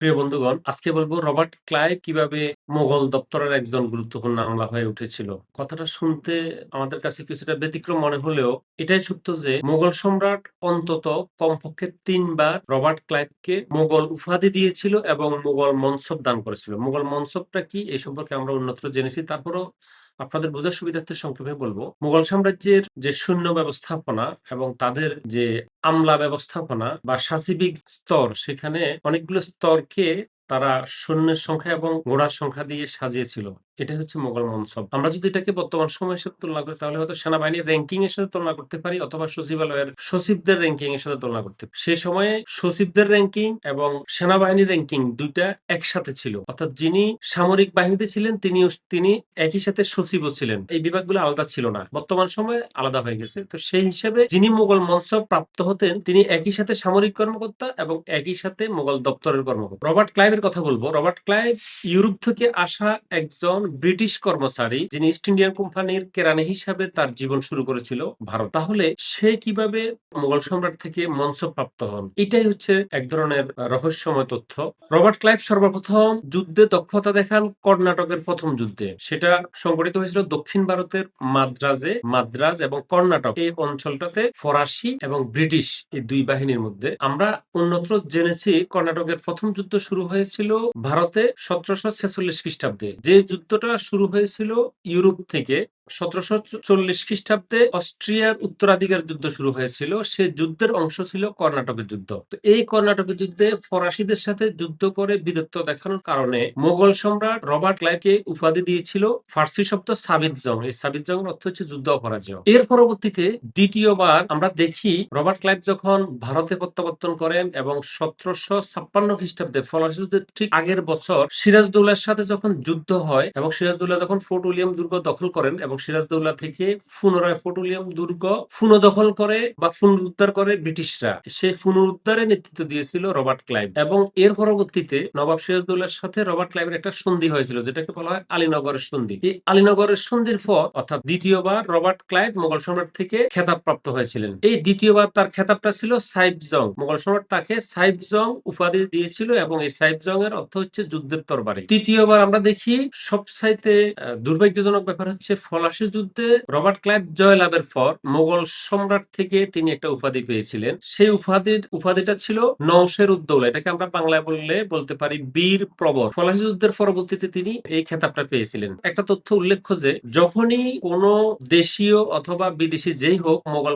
প্রিয় বন্ধুগণ, আজকে বলব রবার্ট ক্লাইভ কীভাবে মোগল দপ্তরের একজন গুরুত্বপূর্ণ আমলা হয়ে উঠেছিল। কথাটা শুনতে আমাদের কাছে কিছুটা ব্যতিক্রম মনে হলেও এটাই সত্য যে মোগল সম্রাট অন্তত কমপক্ষে তিনবার রবার্ট ক্লাইভকে মোগল উপাধি দিয়েছিল এবং মোগল মনসব দান করেছিল। মোগল মনসবটা কি এই সম্পর্কে আমরা অন্যত্র জেনেছি, তারপরও আপনাদের বোঝার সুবিধার্থে সংক্ষেপে বলব। মুঘল সাম্রাজ্যের যে সৈন্য ব্যবস্থাপনা এবং তাদের যে আমলা ব্যবস্থাপনা বা শাসিবিক স্তর, সেখানে অনেকগুলো স্তরকে তারা সৈন্যের সংখ্যা এবং ঘোড়ার সংখ্যা দিয়ে সাজিয়েছিল। এটা হচ্ছে মোগল মনসব আমরা যদি এটাকে বর্তমান সময়ের সাথে তুলনা করি, তাহলে হয়তো সেনাবাহিনীর র্যাঙ্কিং এর সাথে তুলনা করতে পারি অথবা সচিবালয়ের সচিবদের র্যাঙ্কিং এর সাথে তুলনা করতে পারি। সে সময়ে সচিবদের র্যাঙ্কিং এবং সেনাবাহিনীর র্যাঙ্কিং দুইটা একসাথে ছিল। অর্থাৎ যিনি সামরিক বাহিনীতে ছিলেন তিনি তিনি একই সাথে সচিবও ছিলেন। এই বিভাগগুলো আলাদা ছিল না। বর্তমান সময়ে আলাদা হয়ে গেছে। তো সেই হিসেবে যিনি মোগল মনসব প্রাপ্ত হতেন, তিনি একই সাথে সামরিক কর্মকর্তা এবং একই সাথে মোগল দপ্তরের কর্মকর্তা। রবার্ট ক্লাইভের কথা বলব। রবার্ট ক্লাইভ ইউরোপ থেকে আসা একজন ব্রিটিশ কর্মচারী যিনি ইস্ট ইন্ডিয়ান কোম্পানির কেরানি হিসাবে তার জীবন শুরু করেছিল ভারত, তাহলে সে কীভাবে মোগল সম্রাট থেকে মঞ্চপ্রাপ্ত প্রাপ্ত হন? এটাই হচ্ছে এক ধরনের রহস্যময় তথ্য। রবার্ট ক্লাইভ সর্বপ্রথম যুদ্ধে দক্ষতা দেখান কর্ণাটকের প্রথম যুদ্ধে। সেটা সংগঠিত হয়েছিল দক্ষিণ ভারতের মাদ্রাজে, মাদ্রাজ এবং কর্ণাটক। এই অঞ্চলটাতে ফরাসি এবং ব্রিটিশ এই দুই বাহিনীর মধ্যে। আমরা অন্যত্র জেনেছি কর্ণাটকের প্রথম যুদ্ধ শুরু হয়েছিল ভারতে সতেরোশো ছেচল্লিশ খ্রিস্টাব্দে। যে যুদ্ধটা শুরু হয়েছিল ইউরোপ থেকে সতেরোশো চল্লিশ খ্রিস্টাব্দে অস্ট্রিয়ার উত্তরাধিকার যুদ্ধ শুরু হয়েছিল। সে যুদ্ধের অংশ ছিল কর্ণাটকের যুদ্ধ। তো এই কর্ণাটকের যুদ্ধে ফরাসিদের সাথে যুদ্ধ করে বীরত্ব দেখানোর কারণে মোগল সম্রাট রবার্ট ক্লাইকে উপাধি দিয়েছিল ফার্সি শব্দ সাবিদ জং এই সাবিদ জং অর্থ হচ্ছে যুদ্ধ অপরাজয়। এর পরবর্তীতে দ্বিতীয়বার আমরা দেখি রবার্ট ক্লাইভ যখন ভারতে প্রত্যাবর্তন করেন এবং সতেরোশো ছাপ্পান্ন খ্রিস্টাব্দে ফরাসি যুদ্ধের ঠিক আগের বছর সিরাজদৌল্লার সাথে যখন যুদ্ধ হয় এবং সিরাজদৌল্লা যখন ফোর্ট উইলিয়াম দুর্গ দখল করেন এবং সিরাজদৌল্লা থেকে পুনরায় ফোর্টুলিয়াম দুর্গ পুনঃদখল করে বা পুনরুদ্ধার করে ব্রিটিশরা। সেই পুনরুদ্ধারে নেতৃত্ব দিয়েছিল রবার্ট ক্লাইভ। এবং এর পরবর্তীতে নবাব সিরাজদৌল্লার সাথে রবার্ট ক্লাইভের একটা সন্ধি হয়েছিল, যেটাকে বলা হয় আলীনগরের সন্ধি। এই আলীনগরের সন্ধির পর অর্থাৎ দ্বিতীয়বার রবার্ট ক্লাইভ মোগল সম্রাট থেকে খেতাব প্রাপ্ত হয়েছিলেন। এই দ্বিতীয়বার তার খেতাবটা ছিল সাইব জং। মোগল সম্রাট তাকে সাইব জং উপাধি দিয়েছিল এবং এই সাইব জং এর অর্থ হচ্ছে যুদ্ধের তরবারি। তৃতীয়বার আমরা দেখি সবচাইতে দুর্ভাগ্যজনক ব্যাপার হচ্ছে ফলা ফরাসি যুদ্ধে রবার্ট ক্লাইভ জয়লাভের পর মোগল সম্রাট থেকে তিনি একটা উপাধি পেয়েছিলেন। সেই উপাধির, উপাধিটা ছিল নৌশের উদ্দৌলা। এটাকে আমরা বাংলায় বললে, বলতে পারি বীর প্রবর। ফরাসি যুদ্ধের পরবর্তীতে তিনি এই খেতাবটা পেয়েছিলেন। একটা তথ্য উল্লেখ্য যে, যখনই কোন দেশীয় অথবা বিদেশি যেই হোক মোগল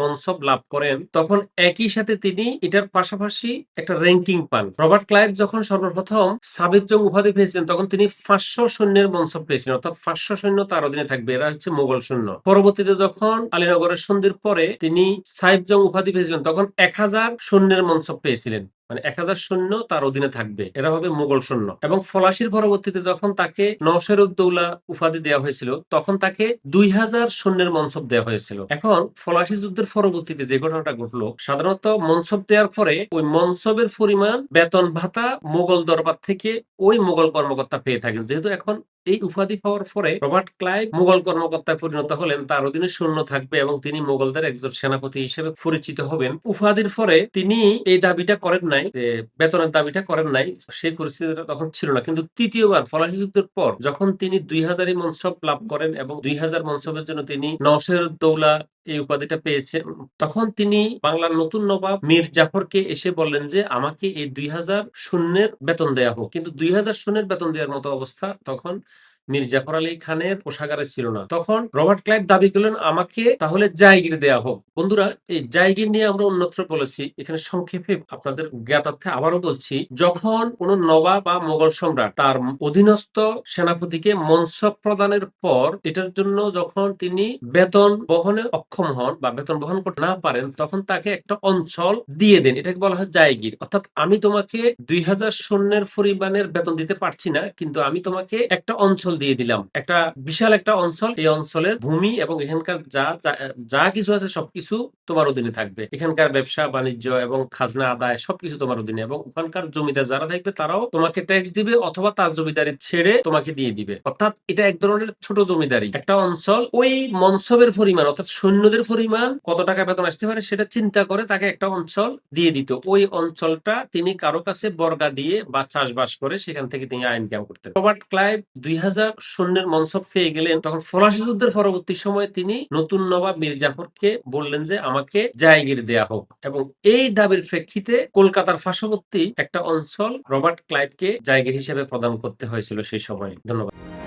মনসব লাভ করেন, তখন একই সাথে তিনি এটার পাশাপাশি একটা র্যাঙ্কিং পান। রবার্ট ক্লাইভ যখন সর্বপ্রথম সাবিত জং উপাধি পেয়েছিলেন, তখন তিনি পাঁচশো সৈন্যের মনসব পেয়েছিলেন। অর্থাৎ পাঁচশো সৈন্য তার অধীনে থাকবে। এরা হচ্ছে মোগল সৈন্য। পরবর্তীতে যখন আলীনগরের সন্ধির পরে তিনি সাইফজং উপাধি পেয়েছিলেন, তখন এক হাজার সৈন্যের মঞ্চব পেয়েছিলেন। মানে এক হাজার সৈন্য তার অধীনে থাকবে। এরা হবে মোগল সৈন্য। এবং ফলাশির পরবর্তীতে যখন তাকে নৌসেরুদ্দৌলা উপাধি দেওয়া হয়েছিল, তখন তাকে দুই হাজার সৈন্যের মনসব দেওয়া হয়েছিল। এখন ফলাশি যুদ্ধের পরবর্তীতে যে ঘটনাটা ঘটলো, সাধারণত মনসব দেওয়ার পরে ওই মনসবের পরিমাণ বেতন ভাতা মোগল দরবার থেকে ওই মোগল কর্মকর্তা পেয়ে থাকেন। যেহেতু এখন এই উপাধি পাওয়ার পরে রবার্ট ক্লাইভ মোগল কর্মকর্তায় পরিণত হলেন। তার অধীনে সৈন্য থাকবে এবং তিনি মোগলদের একজন সেনাপতি হিসেবে পরিচিত হবেন। উপাধির পরে তিনি এই দাবিটা করেন নাই, যে বেতনের দাবিটা করেন নাই। সেই পরিস্থিতিটা তখন ছিল না। কিন্তু তৃতীয়বার ফলাসি যুদ্ধের পর যখন তিনি দুই হাজারই মনসব লাভ করেন এবং দুই হাজার মনসবের জন্য তিনি নওশের দৌলা এই উপাধিটা পেয়েছে। তখন তিনি বাংলার নতুন নবাব মীর জাফরকে এসে বললেন যে, আমাকে এই দুই হাজার শূন্যের বেতন দেয়া হোক। কিন্তু দুই হাজার শূন্যের বেতন দেওয়ার মতো অবস্থা তখন মীর জাফর আলী খানের পোশাকারে ছিল না। তখন রবার্ট ক্লাইভ দাবি করলেন, আমাকে তাহলে জায়গির দেয়া হোক। বন্ধুরা, এই জায়গির নিয়ে আমরা অন্যত্র বলেছি। এখানে সংক্ষেপে আপনাদের জ্ঞাতার্থে আবারও বলছি, যখন কোন নবাব বা মোগল সম্রাট তার অধীনস্থ সেনাপতিকে মনসব প্রদানের পর এটার জন্য যখন তিনি বেতন বহনে অক্ষম হন বা বেতন বহন করতে না পারেন, তখন তাকে একটা অঞ্চল দিয়ে দেন। এটাকে বলা হয় জায়গির। অর্থাৎ আমি তোমাকে দুই হাজার সৈন্যের পরিমাণের বেতন দিতে পারছি না, কিন্তু আমি তোমাকে একটা অঞ্চল দিয়ে দিলাম। একটা বিশাল একটা অঞ্চল, এই অঞ্চলের ভূমি এবং এখানকার যা, যা- কিছু আছে সবকিছু তোমার অধীনে থাকবে। এখানকার ব্যবসা, বাণিজ্য এবং খাজনা আদায় সবকিছু তোমার অধীনে এবং ওখানকার জমিদার যারা থাকবে তারাও তোমাকে ট্যাক্স দিবে অথবা তার জমিদারি ছেড়ে তোমাকে দিয়ে দিবে। অর্থাৎ এটা এক ধরনের ছোট জমিদারি। একটা অঞ্চল ওই মনসবের পরিমাণ, অর্থাৎ সৈন্যদের পরিমাণ কত টাকা বেতন আসতে পারে সেটা চিন্তা করে তাকে একটা অঞ্চল দিয়ে দিত। ওই অঞ্চলটা তিনি কারও কাছে বর্গা দিয়ে বা চাষবাস করে সেখান থেকে তিনি আইন ইনকাম করতেন। রবার্ট ক্লাইভ দুই হাজার সৈন্যের মনসব পেয়ে গেলেন। তখন ফরাসি যুদ্ধের পরবর্তী সময়ে তিনি নতুন নবাব মীর জাফরকে বললেন যে, আমাকে জায়গির দেয়া হোক। এবং এই দাবির প্রেক্ষিতে কলকাতার পার্শ্ববর্তী একটা অঞ্চল রবার্ট ক্লাইভকে জায়গির হিসেবে প্রদান করতে হয়েছিল সেই সময়। ধন্যবাদ।